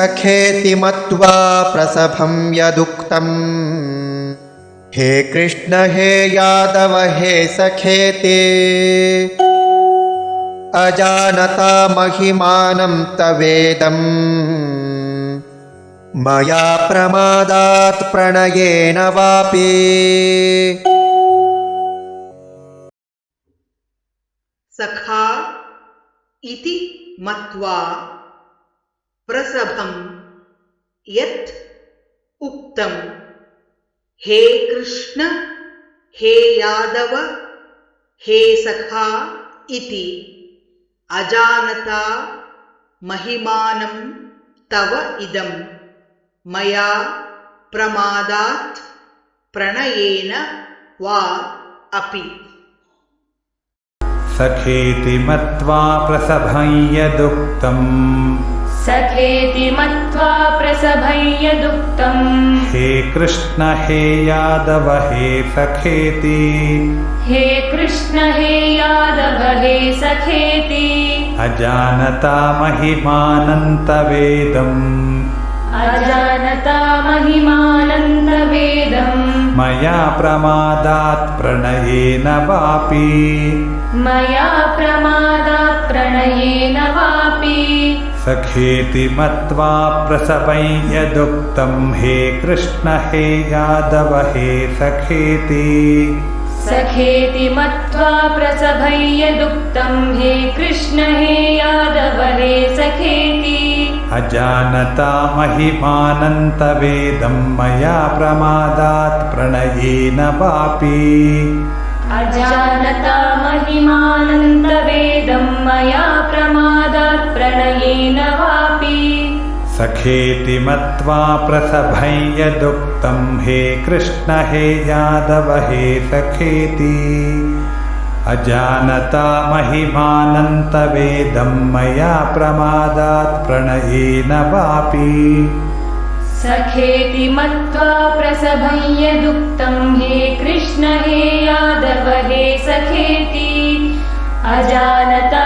सखेति मत्वा प्रसभं यदुक्तम्। हे कृष्ण हे यादव हे सखेति अजानता महिमानं तवेदम् मया प्रमादात् प्रणयेन वापि। सखा इति मत्वा प्रसभं यत् उक्तं हे कृष्ण हे यादव हे सखा इति। अजानता महिमानं तव इदं मया प्रमादात् प्रणयेन वा अपि। सखेति मत्वा प्रसभं यदुक्तम् सखेति मत्वा प्रसभय्यदुक्तम् हे कृष्ण हे यादव हे सखेति। हे कृष्ण हे यादव हे सखेति। अजानता महिमानन्तवेदम् अजानता महिमानन्दवेदम् मया प्रमादात् प्रणयेन वापि। मया प्रमादात् सखेति मत्वा प्रसवं यदुक्तं हे कृष्ण हे यादव हे सखेति। सखेति मत्वा प्रसभय्यदुक्तम् हे कृष्ण हे यादव हे सखेति। अजानता महिमानन्तवेदं मया प्रमादात् प्रणयेन वापि अजानता महिमानन्दवेदम् सखेति मत्वा प्रसभं यदुक्तं हे कृष्ण हे यादव हे सखेति। अजानता महिमानन्तवेदं मया प्रमादात् प्रणयेन वापि। सखेति मत्वा प्रसभय्यदुक्तम् हे कृष्ण हे यादव हे सखेति। अजानता